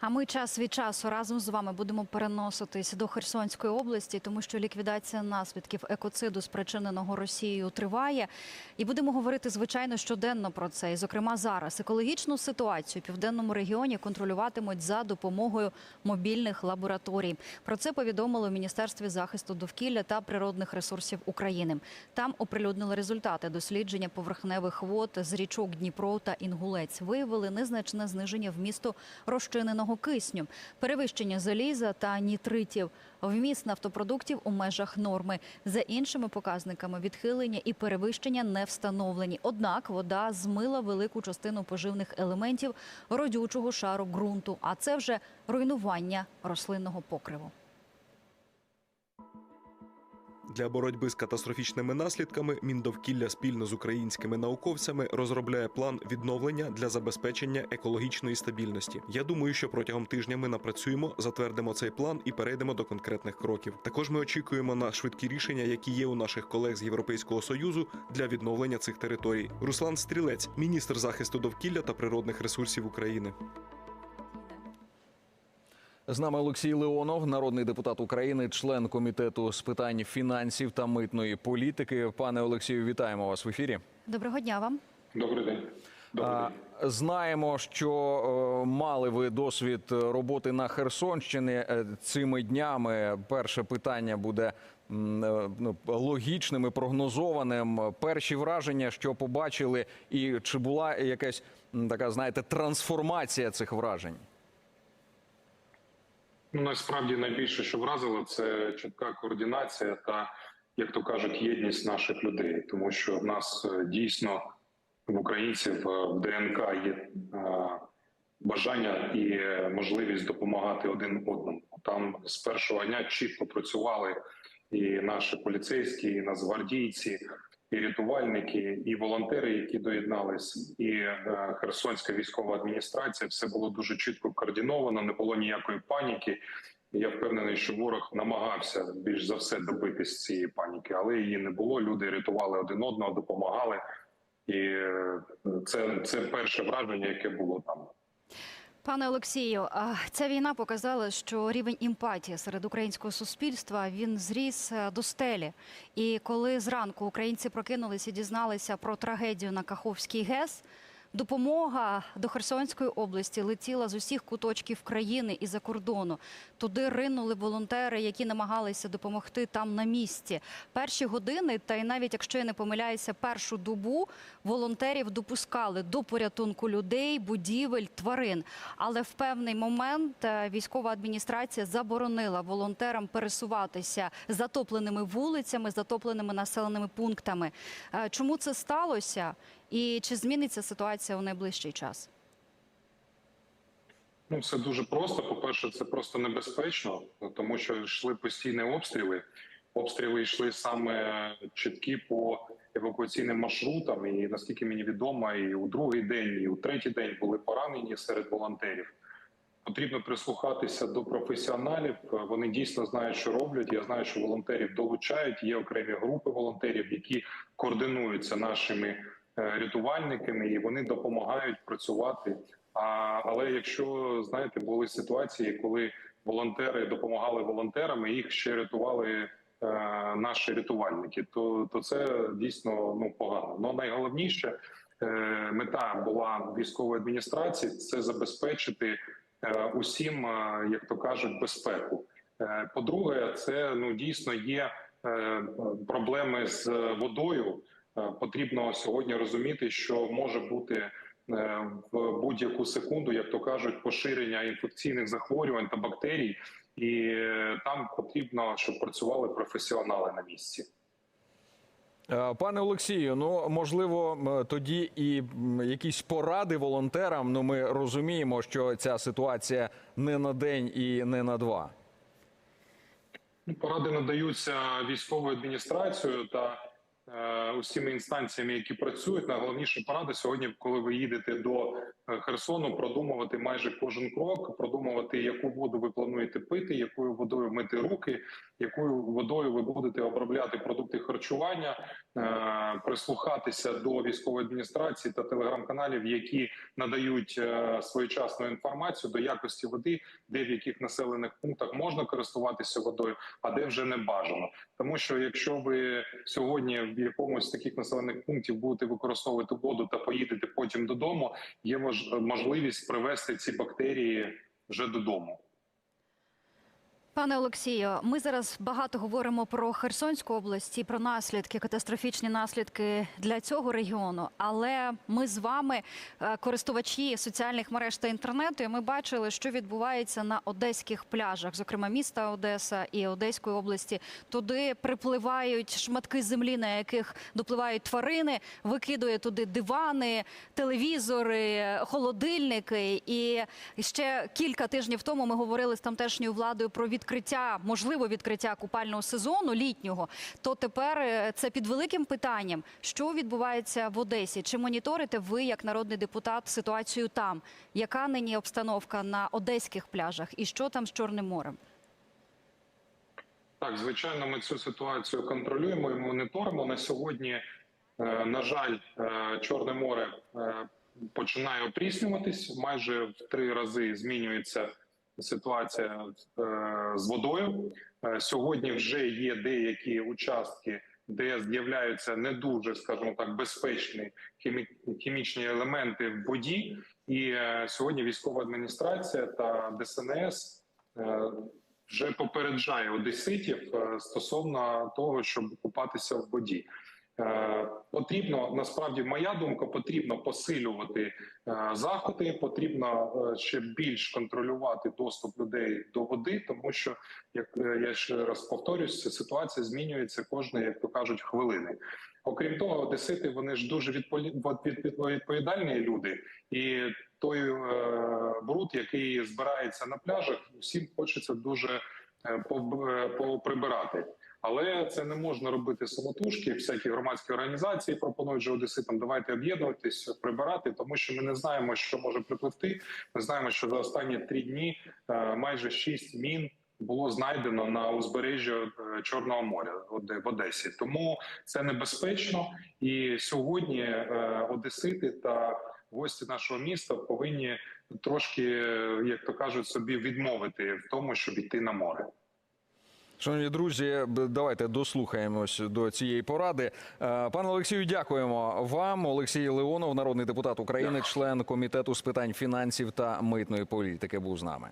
А ми час від часу разом з вами будемо переноситись до Херсонської області, тому що ліквідація наслідків екоциду, спричиненого Росією, триває. І будемо говорити звичайно щоденно про це. І, зокрема, зараз екологічну ситуацію у південному регіоні контролюватимуть за допомогою мобільних лабораторій. Про це повідомили у Міністерстві захисту довкілля та природних ресурсів України. Там оприлюднили результати дослідження поверхневих вод з річок Дніпро та Інгулець. Виявили незначне зниження вмісту розчиненого кисню, перевищення заліза та нітритів, вміст нафтопродуктів у межах норми. За іншими показниками відхилення і перевищення не встановлені. Однак вода змила велику частину поживних елементів родючого шару ґрунту, а це вже руйнування рослинного покриву. Для боротьби з катастрофічними наслідками Міндовкілля спільно з українськими науковцями розробляє план відновлення для забезпечення екологічної стабільності. Я думаю, що протягом тижня ми напрацюємо, затвердимо цей план і перейдемо до конкретних кроків. Також ми очікуємо на швидкі рішення, які є у наших колег з Європейського союзу для відновлення цих територій. Руслан Стрілець, міністр захисту довкілля та природних ресурсів України. З нами Олексій Леонов, народний депутат України, член комітету з питань фінансів та митної політики. Пане Олексію, вітаємо вас в ефірі. Доброго дня вам. Добрий день. Добрий день. Знаємо, що е, мали ви досвід роботи на Херсонщині Е, цими днями. Перше питання буде е, ну, логічним і прогнозованим. Перші враження, що побачили, і чи була якась така, знаєте, трансформація цих вражень? Ну, насправді найбільше, що вразило, це чітка координація та, як то кажуть, єдність наших людей, тому що в нас е, дійсно в українців е, в ДНК є е, бажання і можливість допомагати один одному. Там з першого дня чітко працювали і наші поліцейські, і нацгвардійці, і рятувальники, і волонтери, які доєднались, і е, Херсонська військова адміністрація. Все було дуже чітко координовано, не було ніякої паніки. Я впевнений, що ворог намагався більш за все добитись цієї паніки, але її не було. Люди рятували один одного, допомагали, і е, це, це перше враження, яке було там. Пане Олексію, ця війна показала, що рівень імпатії серед українського суспільства він зріс е, до стелі. І коли зранку українці прокинулися і дізналися про трагедію на Каховській ГЕС, допомога до Херсонської області летіла з усіх куточків країни і за кордону. Туди ринули волонтери, які намагалися допомогти там на місці. Перші години, та й навіть якщо я не помиляюся, першу добу волонтерів допускали до порятунку людей, будівель, тварин. Але в певний момент е, військова адміністрація заборонила волонтерам пересуватися затопленими вулицями, затопленими населеними пунктами. Е, Чому це сталося? І чи зміниться ситуація у найближчий час? Ну, все дуже просто. По-перше, це просто небезпечно, тому що йшли постійні обстріли. Обстріли йшли саме чіткі по евакуаційним маршрутам. І наскільки мені відомо, і у другий день, і у третій день були поранені серед волонтерів. Потрібно прислухатися до професіоналів. Вони дійсно знають, що роблять. Я знаю, що волонтерів долучають. Є окремі групи волонтерів, які координуються нашими рятувальниками, і вони допомагають працювати. А, але якщо знаєте, були ситуації, коли волонтери допомагали волонтерам, і їх ще рятували е, наші рятувальники, то, то це дійсно ну погано. Ну найголовніше е, мета була військової адміністрації це забезпечити е, усім, е, як то кажуть, безпеку. Е, По-друге, це ну дійсно є е, проблеми з водою. Е, Потрібно сьогодні розуміти, що може бути е, в будь-яку секунду, як то кажуть, поширення інфекційних захворювань та бактерій, і е, там потрібно, щоб працювали професіонали на місці. Пане Олексію, ну можливо, тоді і якісь поради волонтерам. Ну, ми розуміємо, що ця ситуація не на день і не на два. Ну, Поради надаються військовою адміністрацією та е, усіма інстанціями, які працюють. Найголовніша порада сьогодні, коли ви їдете до е, Херсону, продумувати майже кожен крок, продумувати, яку воду ви плануєте пити, якою водою мити руки, якою водою ви будете обробляти продукти харчування, е, прислухатися до військової адміністрації та телеграм-каналів, які надають е, своєчасну інформацію до якості води, де в яких населених пунктах можна користуватися водою, а де вже не бажано. Тому що якщо ви сьогодні в якомусь з таких населених пунктів будете використовувати воду та поїдете потім додому, є можливість привести ці бактерії вже додому. Пане Олексію, ми зараз багато говоримо про Херсонську область і про наслідки, катастрофічні наслідки для цього регіону. Але ми з вами, е, користувачі соціальних мереж та інтернету, і ми бачили, що відбувається на одеських пляжах, зокрема міста Одеса і Одеської області. Туди припливають шматки землі, на яких допливають тварини, викидує туди дивани, телевізори, холодильники. І ще кілька тижнів тому ми говорили з тамтешньою владою про відкриття, можливо, відкриття купального сезону літнього. То тепер е, це під великим питанням, що відбувається в Одесі. Чи моніторите ви, як народний депутат, ситуацію там? Яка нині обстановка на одеських пляжах, і що там з Чорним морем? Так, звичайно, ми цю ситуацію контролюємо і моніторимо. На сьогодні, е, на жаль, е, Чорне море починає опріснюватись. Майже в три рази змінюється ситуація е, з водою. Е, Сьогодні вже є деякі участки, де з'являються не дуже, скажімо так, безпечні хімі- хімічні елементи в воді. І е, сьогодні військова адміністрація та ДСНС вже попереджає одеситів стосовно того, щоб купатися в воді. Е, Потрібно насправді, моя думка, потрібно посилювати е, заходи. Потрібно е, ще більш контролювати доступ людей до води, тому що як я ще раз повторюсь, ситуація змінюється кожної, як то кажуть, хвилини. Окрім того, одесити вони ж дуже відповідальні люди, і той бруд, який збирається на пляжах, всім хочеться дуже поприбирати. Але це не можна робити самотужки. Всякі громадські організації пропонують же одеситам, давайте об'єднуватись, прибирати, тому що ми не знаємо, що може припливти. Ми знаємо, що за останні три дні е, майже шість мін було знайдено на узбережжі е, Чорного моря в Одесі. Тому це небезпечно. І сьогодні е, одесити та гості нашого міста повинні трошки, як то кажуть, собі відмовити в тому, щоб йти на море. Шановні друзі, давайте дослухаємось до цієї поради. Е, Пане Олексію, дякуємо вам. Олексій Леонов, народний депутат України, член комітету з питань фінансів та митної політики, був з нами.